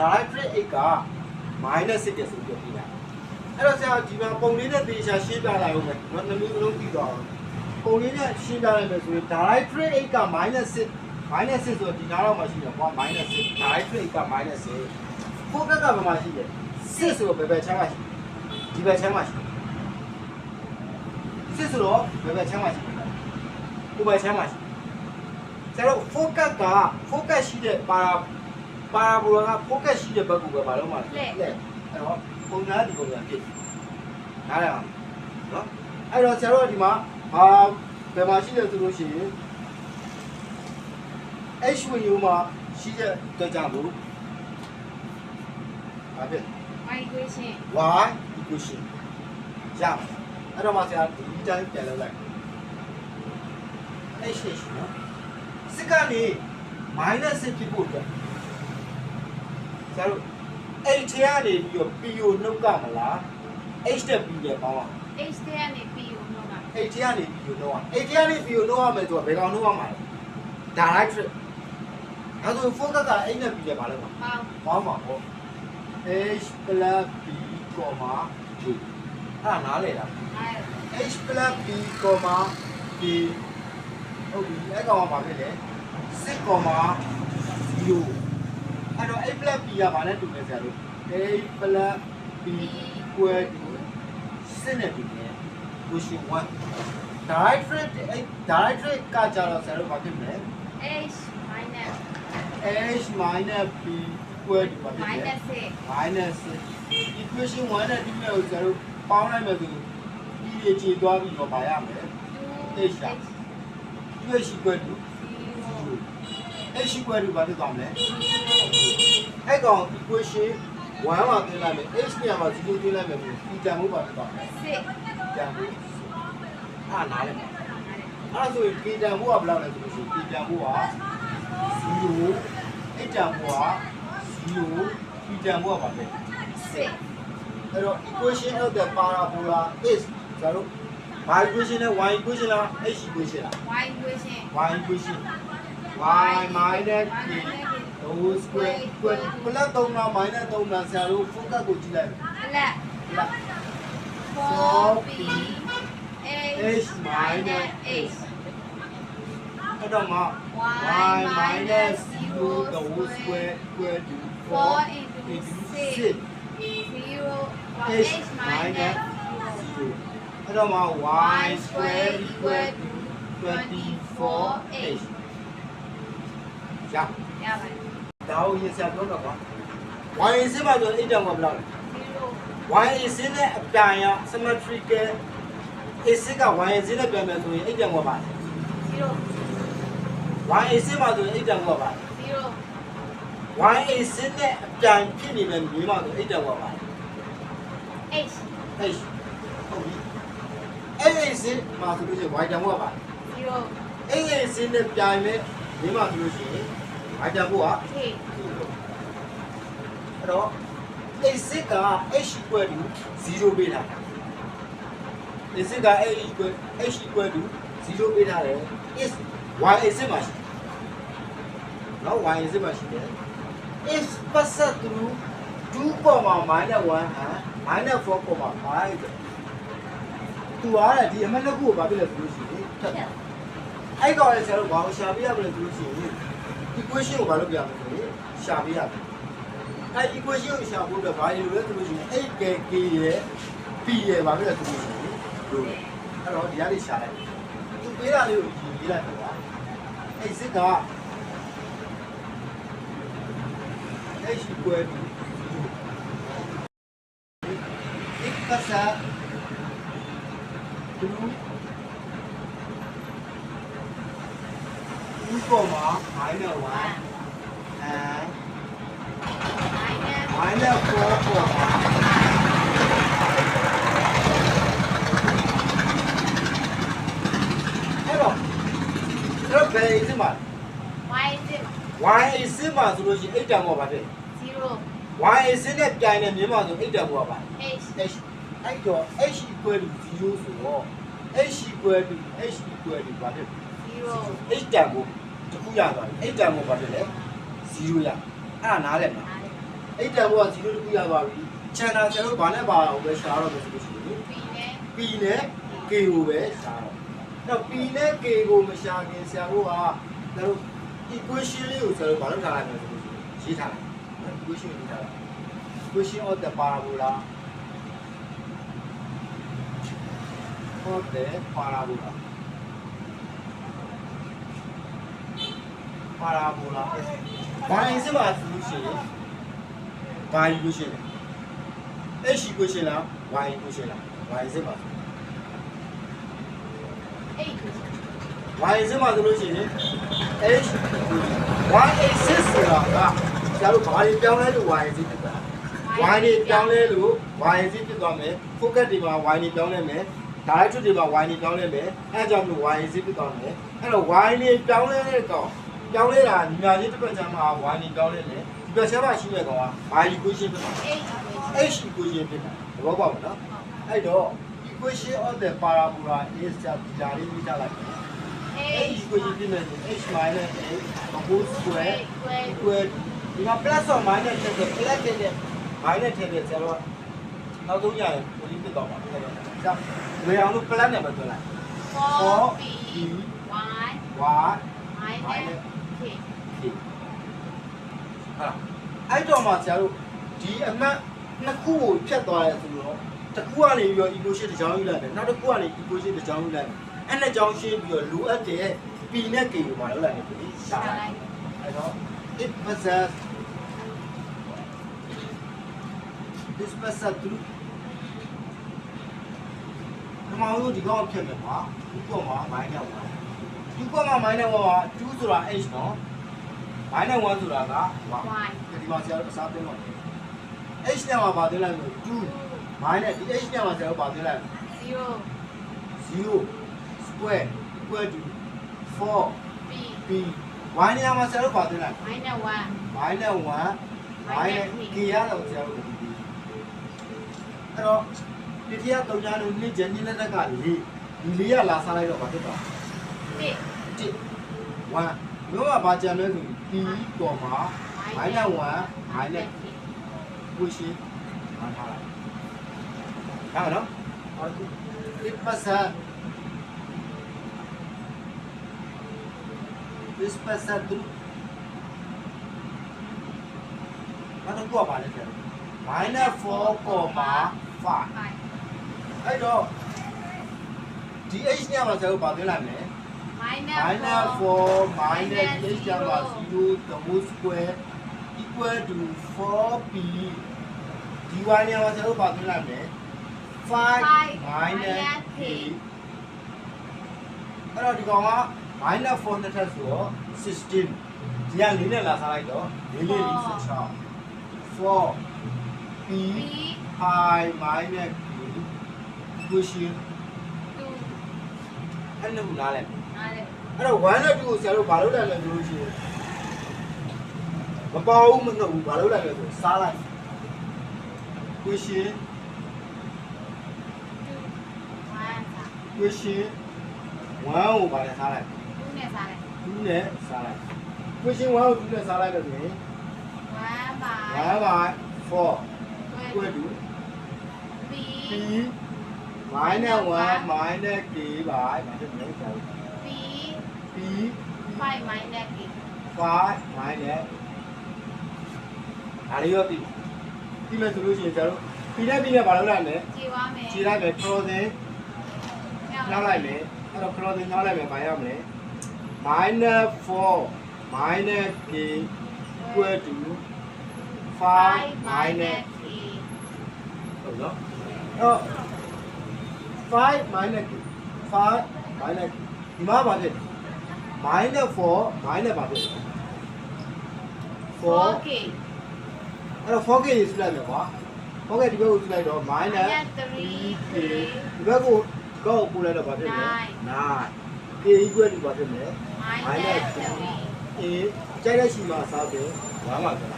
direct 8က minus 6တယ်ဆိုပြီးပြောပြတာအဲ့တော့ဆရာဒီမှာပုံလေးနဲ့သေချာရှင်းပြလိုက်အောင်မယ်နော်နှမျိုးလုံးပြီးသွားအောင်ပုံလေးနဲ့ရှင်းပြလိုက်မယ်ဆိုရင် direct 8က minus 6 minus 6ဆိုတော့ဒီနားတော့မှရှိတယ်ကွာ minus 6 direct 8က minus 6 focus ကဘယ်မှာရှိလဲ6ဆိုတော့ဘယ်ဘက်ချမ်းမှာရှိဒီဘက်ချမ်းမှာရှိ6ဆိုတော့ဘယ်ဘက်ချမ်းမှာရှိဒီဘက်ချမ်းမှာရှိဆရာတို့ focus က focus ရှိတဲ့ para ပါရာဘိုလာက focus ရှိတဲ့ဘက်ကိုပဲမလုပ်မှလဲအဲ့တော့ပုံသားဒီပုံစံဖြစ်နားရအောင်နော်အဲ့တော့ဆရာတို့ဒီမှာဟာဘယ်မှာရှိလဲဆိုလို့ရှိရင် H ဝင်ယူမှာရှိတဲ့အတွက်ကြောင့်လို့ဘာဖြစ် my equation y equation ရမယ်အဲ့တော့မှဆရာဒီတိုင်းပြန်လုပ်လိုက် h h နော်စစ်ကနေ minus 6ဖြစ်ဖို့အတွက် ဆရာတို့ h ထဲကနေပြီးတော့ p ကိုနှုတ်ကမလား h တက် p နဲ့ပေါင်းအောင် h တဲ့ကနေ p ကိုနှုတ်တာ h ထဲကနေ p ကိုနှုတ်အောင် h ထဲကနေ p ကိုနှုတ်ရမယ်ဆိုတော့ဘယ်ကောင်နှုတ်ရမှာလဲ direct trip အဲ့ဒါဆို focus က h နဲ့ p နဲ့ပါလဲမှာပေါင်းပေါင်းပါပေါ့ h plus b, j အဲ့ဒါနားလေလား အဲ့ h plus b, b ဟုတ်ပြီအဲ့ကောင်ကဘာဖြစ်လဲ6 0 အဲ့တော့ h plus b ကဘာနဲ့တူလဲဆရာတို့ h plus b equal to 6နဲ့တူတယ် question 1 direct rate အဲ့ direct rate ကကြတော့ဆရာတို့ဘာဖြစ်မလဲ h minus h minus b equal to ဘာဖြစ်လဲ minus 6 minus equation 1နဲ့ဒီမဲ့ကိုကျွန်တော်တို့ပေါင်းလိုက်မယ်ဆိုဒီရေချေသွားပြီးတော့ပါရမယ်2 h 2 h equal to 0 h equal to ဘာဖြစ်သွားမလဲအဲ့ကောင် equation 1မှာသင်လိုက်မယ် h နေရာမှာ0သင်လိုက်မယ်ဆိုဒီတန်ဖို့ဘာဖြစ်သွားမလဲ6တန်ဖို့အားနားလဲအဲ့ဆိုရင် p တန်ဖို့ကဘယ်လောက်လဲဆိုလို့ရှိရင် p တန်ဖို့က0 h တန်ဖို့က0 p တန်ဖို့ကဘာလဲ6အဲ့တော့ equation of the parabola is ကျတော့ y equation နဲ့ y equation လား h equation လား y equation y equation y minus k whole square equal plus 3လား minus 3လားဆရာတို့ focus ကိုကြည့်လိုက် black လား 4p h minus h အဲ့တော့မှ y minus 0 the whole square equal to 4 into into 6 6 0 h h minus minus 0အဲ့တော့မှ y square equal to 24h ရရပါတယ်ဒါကိုရင်ဆက်ပြောတော့ကွာ y အစစ်မှဆိုအိတ်တောင်ကဘယ်လောက်လဲ0 y အစစ်နဲ့အပြိုင်ရ symmetrical အစစ်က y အစစ်နဲ့ပြန်မယ်ဆိုရင်အိတ်တောင်ကပါလဲ0 y အစစ်မှဆိုရင်အိတ်တောင်ကပါလဲ0 y အစစ်နဲ့အပြိုင်ဖြစ်နေမယ်မြေမှဆိုအိတ်တောင်ကပါလဲ h h ဟုတ်ပြီအဲ့ဒီအစစ်မှဆိုလို့ရှိရင် y တောင်ကပါလဲ0အဲ့ဒီအစစ်နဲ့ပြိုင်မယ်မြေမှဆိုလို့ရှိရင် y တောင်က k အဲ့တော့ a စစ်က h equal to 0ပေးထားတာ a စစ်က h equal h equal to 0ပေးထားတယ် is y a စစ်မှာရှိတယ်နော် y a စစ်မှာရှိတယ် is passed through 2 comma minus 1 and minus 4 comma 5သူအားတဲ့ဒီအမက်နှစ်ခုကိုဘာဖြစ်လဲဆိုလို့ရှိရင်ထပ်တယ်အဲ့ကောင်လည်းဆရာတို့ဘာကိုရှာပြရမလဲဆိုလို့ရှိရင် equation ကိုဘာလုပ်ပြရမလဲဆိုရင်ရှာပြရမယ်အဲ equation ကိုရှာဖို့အတွက်ဘာလို့လဲဆိုလို့ရှိရင် 8k k ရဲ့ p ရဲ့ဘာဖြစ်လဲဆိုလို့ရှိရင်လို့အဲ့တော့ဒီရလေးရှာလိုက်သူပေးတာလေးကိုကြည့်ရေးလိုက်တော့အဲ့စစ်က h equal to 0 x passa through 2 comma minus 1 and minus minus 4 comma အဲ့တော့အဲ့တော့ဘယ်အစ်မ y is y အစ်မဆိုလို့ရှိရင်အိတ်တံဘောပါဖြစ် 0 y အစ်နဲ့ပြိုင်တဲ့မြင်းမဆိုအိတ်တံဘောပါ h h အဲ့တော့ h equal to 0ဆိုတော့ h equal to h equal to ဘာဖြစ်0 h တံဘော တစ်ခုရသွားပြီအိတ်တံဘောပါဖြစ်လေ0ရအဲ့ဒါနားလည်မှာအဲ့တန်ဖိုးက0တခုရသွားပြီချန်တာကျွန်တော်ဘာနဲ့ပါအောင်ပဲရှာတော့မယ်ဆိုလို့ရှိရင် P နဲ့ P နဲ့ K ကိုပဲရှာတော့အဲ့တော့ P နဲ့ K ကိုမရှာခင်ဆရာတို့ကကျွန်တော် equation လေးကိုဆရာတို့ဘာလုပ်ထားလိုက်မလဲဆိုလို့ရှိရင်ရေးထားလိုက်နော် equation ရေးထားလိုက် equation of the parabola of the parabola parabola y စစ်ပါဆိုလို့ရှိရင် y equation လဲ h equation လား y equation လား y စစ်ပါဆို8 y စစ်ပါဆိုလို့ရှိရင် h y axis ဆိုတာကဆရာတို့ဘာတွေပြောင်းလဲလို့ y စစ်ဖြစ်တာ y တွေပြောင်းလဲလို့ y စစ်ဖြစ်သွားမယ် focus တွေမှာ y တွေပြောင်းလဲမယ် direction တွေမှာ y တွေပြောင်းလဲမယ်အဲဒါကြောင့်မလို့ y စစ်ဖြစ်သွားမယ်အဲ့တော့ y တွေပြောင်းလဲတဲ့ကောင် ပြောင်းလဲတာညီမလေးတစ်ပတ်ချမ်းမှာ y တွေပြောင်းလဲတယ်ဒီပတ်ချမ်းမှာရှိတဲ့ကောင်က y equation ဖြစ်သွားတယ်8 h equation ဖြစ်တာသဘောပေါက်မလားအဲ့တော့ equation of the parabola is จะဒီဓာတ်လေးမိထားလိုက်မယ် h equation ဖြစ်နေတယ် h minus a whole square equal ဒီမှာ plus or minus ထည့်တယ် plus ထည့်တယ် minus ထည့်တယ်ဆရာတို့နောက်ဆုံးရရင်ကိုလေးဖြစ်သွားပါမယ်ဒါကြောင့်ဝေအောင်လို့ plus နဲ့ပဲတွဲလိုက်4 P Y y minus ဖြေဟာအဲ့တော့မှဆရာတို့ဒီအမှတ်နှစ်ခုကိုဖြတ်သွားရဲဆိုတော့တစ်ခုကနေပြီးတော့ equation တစ်ကြောင်းယူလိုက်တယ်နောက်တစ်ခုကနေ equation တစ်ကြောင်းယူလိုက်တယ်အဲ့နှစ်ကြောင်းရှင်းပြီးတော့လိုအပ်တဲ့ p နဲ့ k ကိုမလောက်လိုက်ဘူးရှာလိုက်အဲ့တော့ it possess this possess through ဒီမှာတို့ဒီကောင်ဖြတ်မယ်ကွာဒီကောင်မှာမိုင်းရောက်သွားတယ် 2.1 minus 1က2ဆိုတာ h နော် minus 1ဆိုတာက y ဒီမှာဆရာတို့အစားသွင်းပါမယ် h နဲ့မှာပါသွင်းလိုက်လို့2 minus ဒီ h နဲ့မှာဆရာတို့ပါသွင်းလိုက်လို့0 0 square equal to 4 b b y နဲ့မှာဆရာတို့ပါသွင်းလိုက် minus 1 minus 1 minus k ရတော့ဆရာတို့ဒီအဲ့တော့တတိယ၃ညလုံးနှစ်ကျန်ညလက်တက်က၄ဒီ၄ရလာစားလိုက်တော့ဘာဖြစ်သွားလဲ 1 1 1မျိုးကဘာကြံလဲဆိုရင် p ပေါ်မှာ minus 1 minus ကိုရှိမှန်ထားလိုက်။ဒါနော်။ဟုတ်ပြီ။ it percent this percent သူဘာတော့ကိုပါလဲတဲ့ minus 4.5 5အဲ့တော့ဒီ h ညမှာဆိုတော့ဘာသွင်းလိုက်မလဲ minus minus 4 minus h ညမှာ0 the whole square equal to 4p dy ညမှာဆိုတော့ဘာသွင်းလိုက်မလဲ5 minus p အဲ့တော့ဒီကောင်က minus 4နဲ့ထပ်ဆိုတော့16ဒီက၄နဲ့လာစားလိုက်တော့၄လေး၄16 4 p P pi minus p equation 2အဲ့လိုနားလဲနားလေ အဲ့တော့1နဲ့2ကိုဆရာတို့ဘာလုပ်လိုက်လဲဆိုလို့ရှိရင်မပေါ်ဘူးမနှုတ်ဘူးဘာလုပ်လိုက်လဲဆိုစားလိုက် question 2 1 question 1ကိုဘာလဲစားလိုက်2နဲ့စားလိုက်2နဲ့စားလိုက် question 1ကို2နဲ့စားလိုက်လို့ဆိုရင်1 by 1 by 4 equal to P p minus 1 minus k by ဘာဖြစ်မလဲ ဆရာတို့ P p 5 minus K 5 minus ဒါလေးရောပြီပြီမဲ့ဆိုလို့ရှိရင်ကျတော့ပြီးတဲ့ပြီးတဲ့ဘာလုပ်လိုက်လဲခြေသွားမယ်ခြေလိုက်ပဲ crossing နောက်လိုက်မယ်အဲ့တော့ crossing နောက်လိုက်မယ်ဘာရမလဲ minus 4 minus k equal to 5 minus K ဟုတ်နော်အဲ့တော့5 minus k 5 minus k ဒီမှာဘာဖြစ် minus 4 minus ဘာဖြစ်4 4K အဲ့တော့ 4k ရေးစုလိုက်မယ်ကွာ 4k ဒီဘက်ကိုစုလိုက်တော့ minus 3k ဒီဘက်ကိုကောက်ပို့လိုက်တော့ဘာဖြစ်လဲ9 k equal to ဘာဖြစ်လဲ minus 3 a ကြိုက်တဲ့ရှိမှာစားတယ်ဘာမှမပြော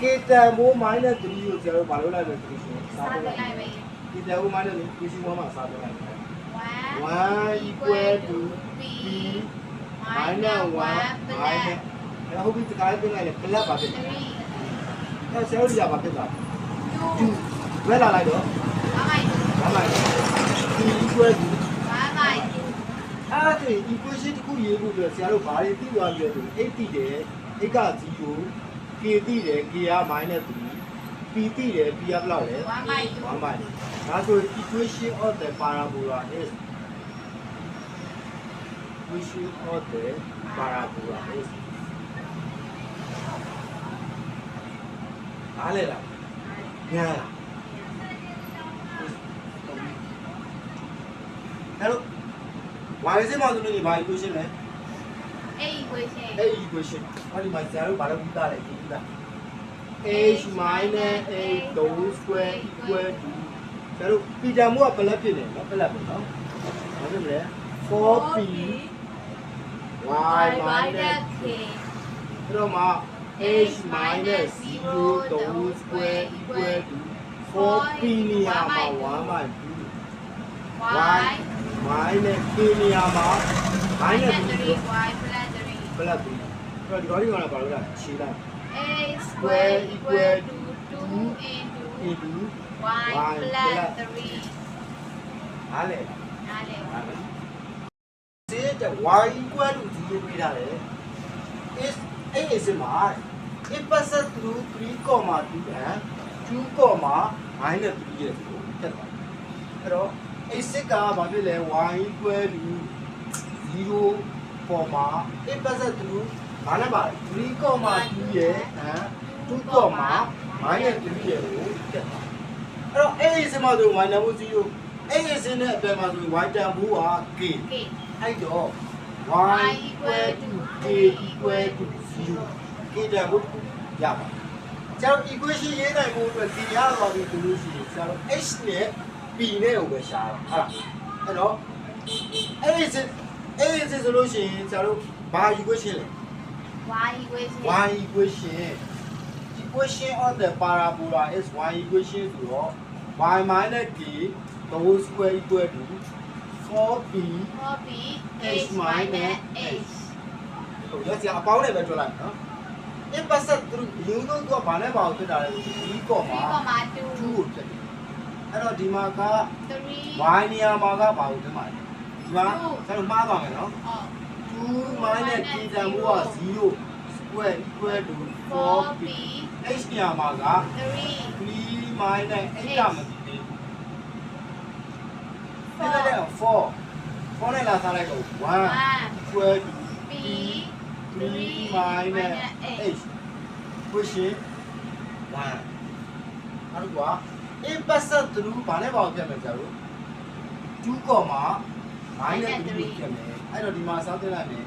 k တန်မိုး minus 3ကိုကျွန်တော်ဘာလို့လိုက်လဲဆိုလို့ရှိရင်စားစားပြပြလိုလိုက်က်ပဲ k တန်မိုး minus 3 q ရှိ1မှာစားပြလိုက်မယ်1 equal to P minus minus 1 1 minus အဲ့ဟုတ်ပြီတခါလေးပြင်လိုက်လေ plus ပါဖြစ်တယ်3အဲဆရာတို့ကဘာဖြစ်သွားလဲ two 2ဘယ်လာလိုက်တော့1 by 2ဘာလိုက်2 equal to 1 by 2အဲ့ဒါဆိုရင် equation တစ်ခုရေးဖို့အတွက်ဆရာတို့ဘာတွေသိသွားလဲဆို8တိတယ် x က0 k တိတယ် k က -3 p တိတယ် p ကဘယ်လောက်လဲ1 by 2 1 by ဒါဆို equation of the parabola is equation of the parabola is အားလေလားညာလားအဲ့တော့ y စမှာဆိုလို့ဒီဘာ equation လဲ a equation အဲ့ equation ဟောဒီမှာဇာတ်ဘာလို့ပြီးသားလဲပြီးသား h minus a 2 square equal to ဇာတ်ပီတာမို့ကဘယ်လက်ဖြစ်နေနော်ဘယ်လက်ပဲနော်ဘာဖြစ်မလဲ 4p y minus k အဲ့တော့မှ h minus 0 2 square equal to 4p နေရာမှာ1 by 2 y minus k နေရာမှာ minus minus 3 3 y plus 3 ဘယ်လက်ပြီအဲ့တော့ဒီကောင်လေးကောင်ကဘာလို့လဲခြေလိုက် a square equal to 2 into into y Y plus plus 3 ဟာလေ နားလေ ဟာလေစေး တဲ့ y equal to 0ပေးထားတယ် is a is my it passes through 3 2 and 2 minus 3ရဲ့ကိုတက်သွားအဲ့တော့ a စစ်ကဘာဖြစ်လဲ y equal to 0ပေါ်မှာ it passes through ဘာနဲ့ပါလဲ3 2ရဲ့ and 2 minus 3ရဲ့ကိုတက်သွားအဲ့တော့ a is မှာဆို y နံပါတ်0 a is နဲ့အပြန်မှာဆို y တန်ဖိုးက k k အဲ့တော့ y equal to k equal to 0 k တန်ဖို့ရပါကျတော့ equation ရေးနိုင်ဖို့အတွက်ဒီရသွားပြီဆိုလို့ရှိရင်ကျတော့ h နဲ့ p နဲ့ကိုပဲရှားတာဟုတ်လားအဲ့တော့ a is a is ဆိုလို့ရှိရင်ကျတော့ဘာ equation လဲ y equation y equation equation of the parabola is y equation ဆိုတော့ y minus k the whole square equal to 4p 4b H h minus minus H h ဟိုရက်စီအပေါင်းနဲ့ပဲပြောလိုက်နော် in percent သူယူတော့သူကဘာနဲ့ပါအောင်ဖြစ်တာလဲဒီကောမှာ3 2 2ကိုဖြစ်တယ်အဲ့တော့ဒီမှာက 3 y နေရာမှာကဘာကိုဖြစ်မှာလဲဒီမှာကျွန်တော်မှားသွားမယ်နော် oh 2 minus k တန်ဖို့က0 square equal to 4p b h နေရာမှာက3 3 minus h ကမသိသေးဘူး အဲ့ဒါလည်း4 4နဲ့လာစားလိုက်တော့1 1 equal to b 3 minus h question 1အဲ့ဒါက in percent through ဘာနဲ့ပေါ့ပြတ်မယ်ကြလို့2 minus 3ပြတ်မယ်အဲ့တော့ဒီမှာစားသိလိုက်မယ်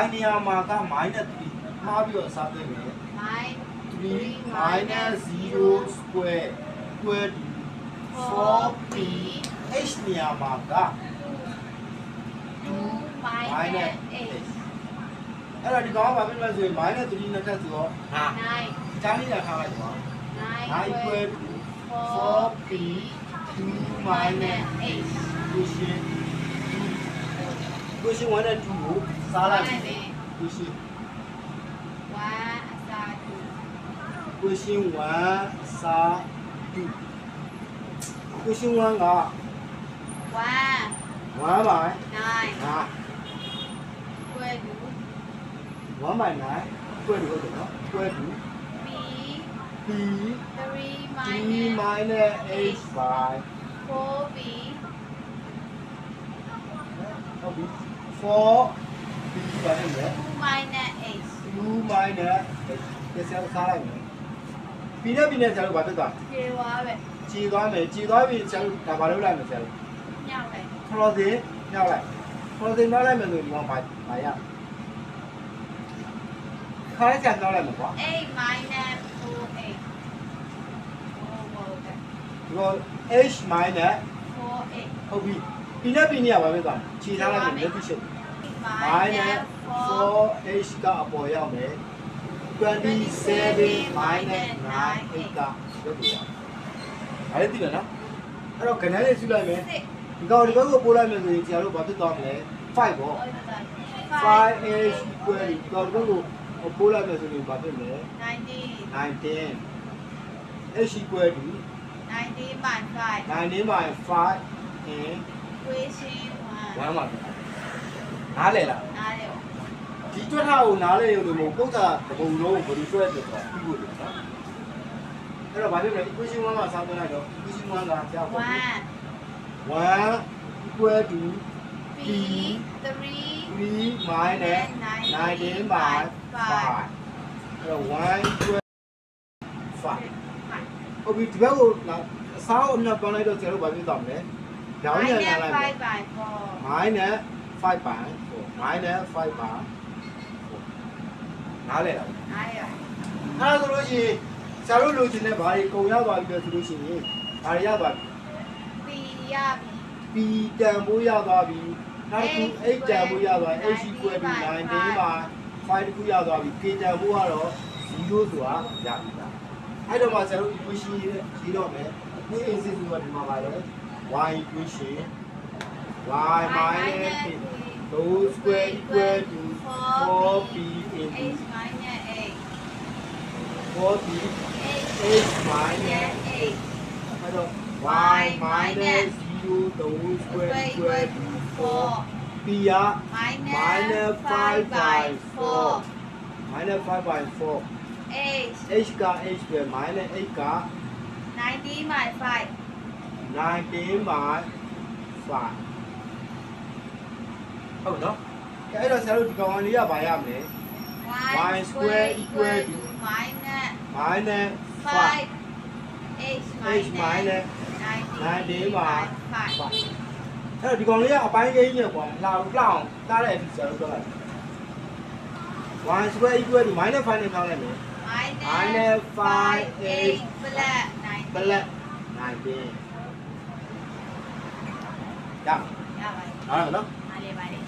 y နေရာမှာက minus 3မှားပြီးတော့စားသိမယ် 3 minus 0 square equal to 4p h နေရာမှာက 2 minus minus h h အဲ့တော့ဒီကောင်ကဘာဖြစ်လဲဆိုရင် minus 3နဲ့ထပ်ဆိုတော့ဟာ 9 ချားလေးရထားလိုက်ပါ 9 i equal to 4p 2 minus h question question 1 and 2ကိုစားလိုက်မယ် question 1အစား question 1စား 2 question 1က 2 1 1 by 9 9 square to 1 by 9 equal to ဟုတ်တယ်နော် equal to b p 3 3 minus minus h by 4b ဟုတ်ပြီ4 p ပါတယ်လေ2 minus h 2 minus h ဒီဆက်စားလိုက်မယ်ပြီးတဲ့ပြီးနဲ့ဆရာတို့ဘာဖြစ်သွားကျေဝါပဲကြည်သွားမယ်ကြည်သွားပြီဆရာတို့ဒါဘာလုပ်လိုက်မလဲဆရာတို့ ညောက်လိုက်ခရောစင်ညှောက်လိုက်ခရောစင်ညှောက်လိုက်မယ်ဆိုဒီမှာဘာဘာရခါးချန်ညှောက်လိုက်မှာကွာ8 minus 4h ဒီတော့ h minus 4h ဟုတ်ပြီပြီးတဲ့ပြီးနဲ့ဘာဖြစ်သွားလဲခြေထားလိုက်မယ်လက်ပြရှုပ် minus 4h ကအပေါ်ရောက်မယ်27 minus 9 8ကရုပ်ပြပါအဲ့ဒါသိတယ်နော်အဲ့တော့ခဏလေးစုလိုက်မယ်6 ဒီကောင်ဒီဘက်ကိုပို့လိုက်မယ်ဆိုရင်ဆရာတို့ဘာဖြစ်သွားမလဲ5ပေါ့ 5h equal ဒီကောင်ဒီဘက်ကိုပို့လိုက်မယ်ဆိုရင်ဘာဖြစ်မလဲ19 9 10 h equal to 19 by 5 19 by 5 in equation 1 1ပါနားလေလားနားလေပါဒီတွက်ထားကိုနားလေရုံနဲ့မဟုတ်ပုတ်တာတပုံလုံးကိုဘယ်လိုတွက်တယ်ဆိုတာပြီးဖို့လေနော်အဲ့တော့ဘာဖြစ်လဲ equation 1မှာစောင်းသွင်းလိုက်တော့ equation 1ကကြောက်1 1 equal to b 3 3 minus 19 by 5 အဲ့တော့1 equal 5ဟုတ်ပြီဒီဘက်ကိုလာအစားအမြတ်ပန်းလိုက်တော့ကျတော့ဘာဖြစ်သွားမလဲဒေါင်းနဲ့လာလိုက်မယ် 5 by 4 minus 5 by 4 minus 5 by 4နားလဲလားနားလေပါအဲ့ဒါဆိုလို့ရှိရင်ဆရာတို့လိုချင်တဲ့ဘာတွေကုန်ရောက်သွားပြီလဲဆိုလို့ရှိရင်ဘာတွေရောက်သွားပြီ b ရပြီ P တန်ဖိုးရောက်သွားပြီနောက်တစ်ခု H တန်ဖိုးရောက်သွား H equal to 19ပါ5တစ်ခုရောက်သွားပြီ K တန်ဖိုးကတော့0ဆိုတာရပြီလားအဲ့တော့မှဆရာတို့ equation ရေးတော့မယ်ဒီ AC ဆိုတာဒီမှာပါလေ y equation y minus K whole square equal to 4p into h minus 4p 8 h minus 8အဲ့တော့ y minus 0 the whole square equal to 4 p ရ minus 5 by 4 minus 5 by 4 8 h က h ပဲ minus 8က 19 by 5 19 by 5ဟုတ်နော်အဲ့တော့ဆရာတို့ဒီကောင်လေးကဘာရမလဲ y square equal to minus minus 5 5 h h minus 19 by 5 5အဲ့တော့ဒီကောင်လေးကအပိုင်းကိန်းနဲ့ကွာလှအောင်လှအောင်တားတဲ့အထိဆရာတို့ပြောလိုက် y square equal to minus 5နဲ့ပြောင်းလိုက်မယ် minus 5 8 plus 19 black 19ရရပါတယ်အောင်နော်အားလေးပါတယ်